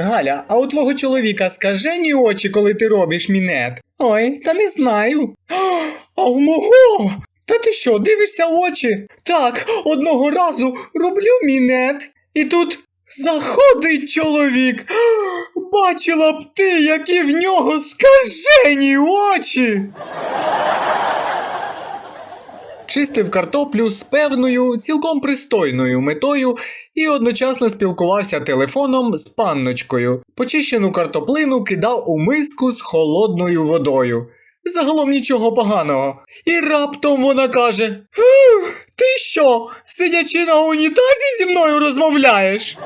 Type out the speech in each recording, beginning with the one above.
Галя, а у твого чоловіка скажені очі, коли ти робиш мінет? Ой, та не знаю. А в мого? Та ти що, дивишся в очі? Так, одного разу роблю мінет, і тут заходить чоловік. Бачила б ти, які в нього скажені очі. Чистив картоплю з певною, цілком пристойною метою і одночасно спілкувався телефоном з панночкою. Почищену картоплину кидав у миску з холодною водою. Загалом нічого поганого. І раптом вона каже: Ти що, сидячи на унітазі зі мною розмовляєш?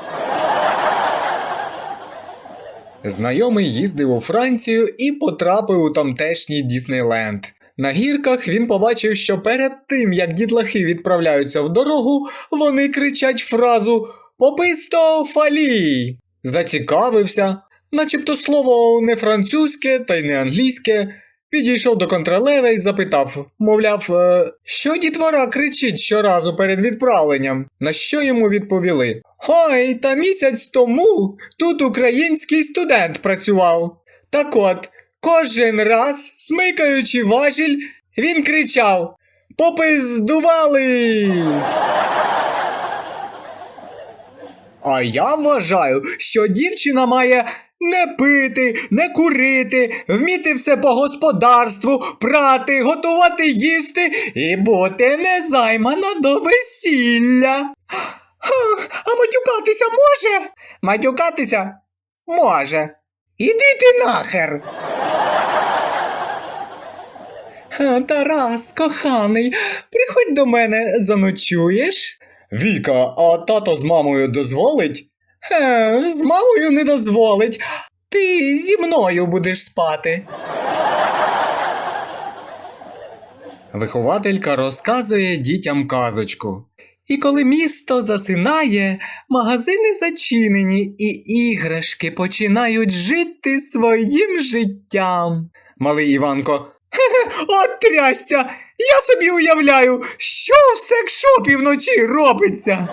Знайомий їздив у Францію і потрапив у тамтешній Діснейленд. На гірках він побачив, що перед тим, як дітлахи відправляються в дорогу, вони кричать фразу Пописто фалі. Зацікавився, начебто слово не французьке та й не англійське. Підійшов до контролера і запитав, мовляв, «Е, що дітвора кричить щоразу перед відправленням, на що йому відповіли: Ой, та місяць тому тут український студент працював. Так от, кожен раз, смикаючи важіль, він кричав: Попиздували! А я вважаю, що дівчина має не пити, не курити, вміти все по господарству, прати, готувати їсти і бути незаймана до весілля. А матюкатися може? Матюкатися може. Іди ти нахер. Тарас, коханий, приходь до мене, заночуєш? Віка, а тато з мамою дозволить? Хе, з мамою не дозволить. Ти зі мною будеш спати. Вихователька розказує дітям казочку. І коли місто засинає, магазини зачинені, і іграшки починають жити своїм життям. Малий Іванко. От трясся! Я собі уявляю, що в секшопі вночі робиться.